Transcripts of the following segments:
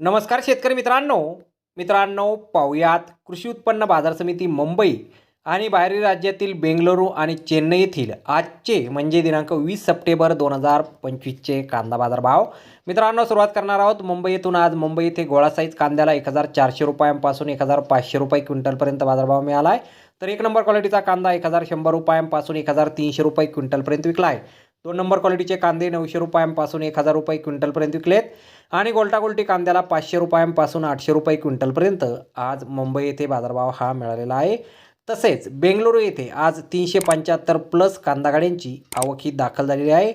नमस्कार शेतकरी मित्रांनो. मित्रांनो पाहुयात कृषी उत्पन्न बाजार समिती मुंबई आणि बाहेरील राज्यातील बेंगलुरू आणि चेन्नई येथील आजचे म्हणजे दिनांक वीस सप्टेंबर दोन हजार पंचवीसचे कांदा बाजार भाव मित्रांनो सुरुवात करणार आहोत मुंबई येथून आज मुंबई येथे गोळा साईज कांद्याला एक हजार चारशे रुपयांपासून एक हजार पाचशे रुपये क्विंटलपर्यंत बाजारभाव मिळाला आहे. तर एक नंबर क्वालिटीचा कांदा एक हजार शंभर रुपयांपासून एक हजार तीनशे रुपये क्विंटलपर्यंत विकला आहे. दोन नंबर क्वालिटीचे कांदे नऊशे रुपयांपासून एक हजार रुपये क्विंटलपर्यंत विकलेत. आणि गोल्टा गोल्टी कांद्याला पाचशे रुपयांपासून आठशे रुपये क्विंटलपर्यंत आज मुंबई येथे बाजारभाव हा मिळालेला आहे. तसेच बेंगलुरू येथे आज तीनशे पंच्याहत्तर प्लस कांदा गाड्यांची आवक ही दाखल झालेली आहे.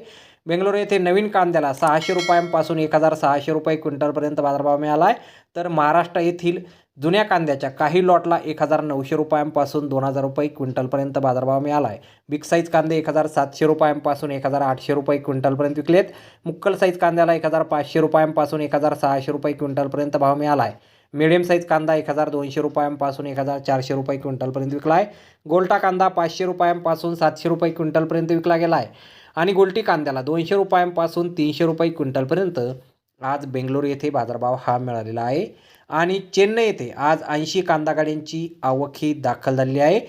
बेंगलोर येथे नवीन कांद्याला सहाशे रुपयांपासून एक हजार सहाशे रुपये क्विंटलपर्यंत बाजारभाव मिळाला आहे तर महाराष्ट्र येथील जुन्या कांद्याच्या काही लॉटला एक हजार नऊशे रुपयांपासून दोन हजार रुपये क्विंटलपर्यंत बाजारभाव मिळाला आहे बिग साईज कांदे एक हजार सातशे रुपयांपासून एक हजार आठशे रुपये क्विंटलपर्यंत विकलेत. मुक्कल साईज कांद्याला एक हजार पाचशे रुपयांपासून एक हजार सहाशे रुपये क्विंटलपर्यंत भाव मिळाला आहे मिडियम साईज कांदा एक हजार दोनशे रुपयांपासून एक हजार चारशे रुपये क्विंटलपर्यंत विकला आहे गोल्टा कांदा पाचशे रुपयांपासून सातशे रुपये क्विंटलपर्यंत विकला गेला आहे आणि गोल्टी कांद्याला दोनशे रुपयांपासून तीनशे रुपये क्विंटलपर्यंत. आज बेंगलोर येथे बाजारभाव हा मिळालेला आहे. आणि चेन्नई येथे आज ऐंशी कांदा गाड्यांची आवक ही दाखल झालेली आहे.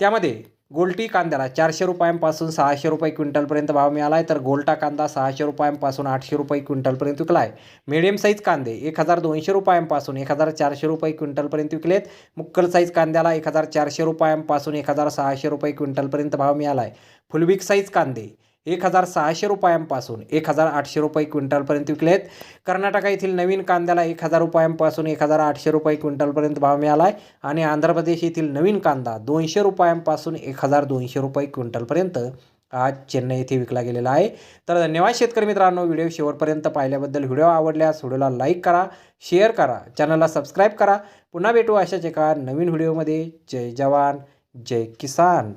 त्यामध्ये गोल्टी कांद्याला चारशे रुपयांपासून सहाशे रुपये क्विंटलपर्यंत भाव मिळाला आहे तर गोल्टा कांदा सहाशे रुपयांपासून आठशे रुपये क्विंटलपर्यंत विकला आहे मिडियम साईज कांदे एक हजार दोनशे रुपयांपासून एक हजार चारशे रुपये क्विंटलपर्यंत विकलेत. मुक्कल साईज कांद्याला एक हजार चारशे रुपयांपासून एक हजार सहाशे रुपये क्विंटलपर्यंत भाव मिळाला आहे फुलविक साईज कांदे एक हजार सहाशे रुपयांपासून एक हजार आठशे रुपये क्विंटलपर्यंत विकले आहेत कर्नाटका येथील नवीन कांद्याला एक हजार रुपयांपासून एक हजार आठशे रुपये क्विंटलपर्यंत भाव मिळाला आहे आणि आंध्र प्रदेश येथील नवीन कांदा दोनशे रुपयांपासून एक हजार दोनशे रुपये क्विंटलपर्यंत आज चेन्नई येथे विकला गेलेला आहे. तर धन्यवाद शेतकरी मित्रांनो व्हिडिओ शेवटपर्यंत पाहिल्याबद्दल व्हिडिओ आवडल्यास व्हिडिओला लाईक करा शेअर करा चॅनलला सबस्क्राईब करा. पुन्हा भेटू अशाच एका नवीन व्हिडिओमध्ये. जय जवान जय किसान.